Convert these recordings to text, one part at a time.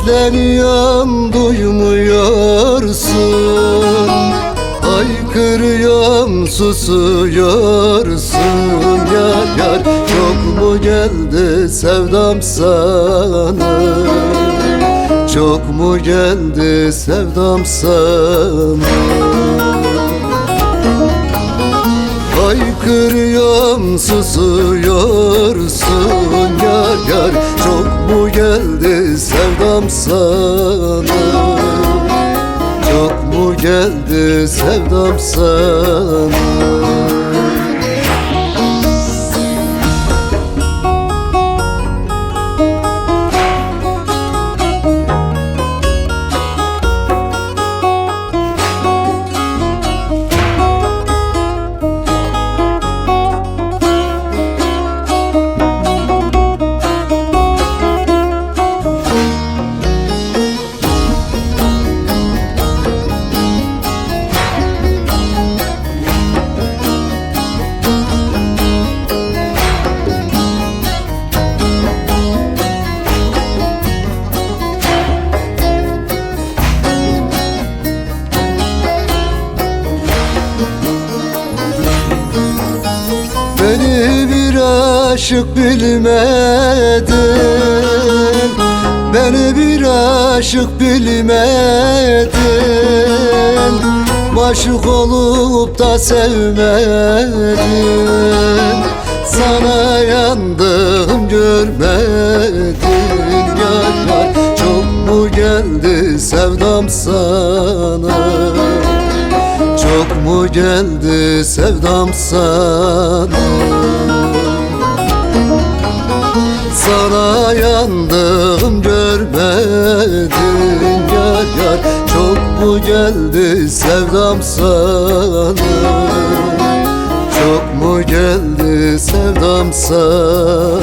Sesleniyorum duymuyorsun. Aykırıyorum susuyorsun. Yar yar çok mu geldi sevdam sana? Çok mu geldi sevdam sana? Haykırıyorum susuyorsun geldi sevdam sana? Çok mu geldi sevdam sana aşık bilmedin Beni bir aşık bilmedin Maşuk olup da sevmedin Sana yandım görmedin Yar yar çok mu geldi sevdam sana? Çok mu geldi sevdam sana Sana yandım görmedin yar yar Çok mu geldi sevdam sana? Çok mu geldi sevdam sana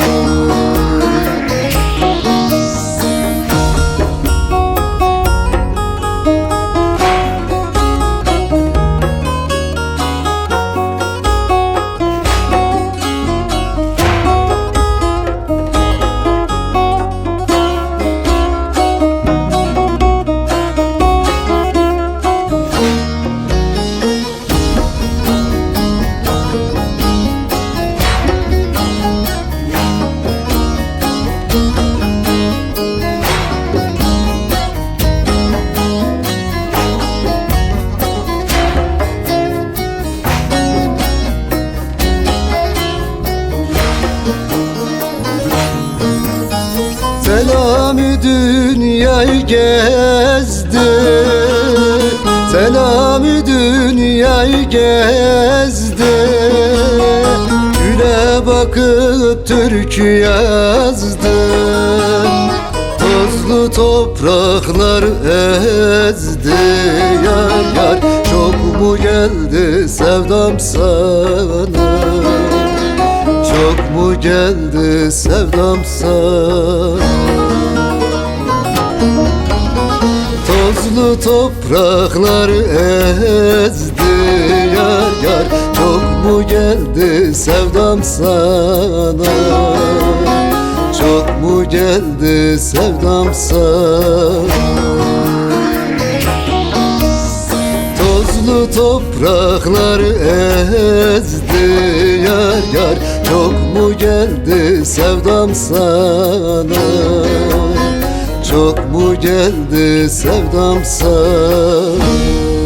dünyayı gezdi. Selamı dünyayı gezdi. Güle bakıp türkü yazdım Tozlu topraklar ezdi. Yar yar çok mu geldi sevdam sana? Çok mu geldi sevdam sana Tozlu topraklar ezdi yar yar. Çok mu geldi sevdam sana? Çok mu geldi sevdam sana? Tozlu topraklar ezdi yar yar. Çok mu geldi sevdam sana Çok mu geldi sevdam sana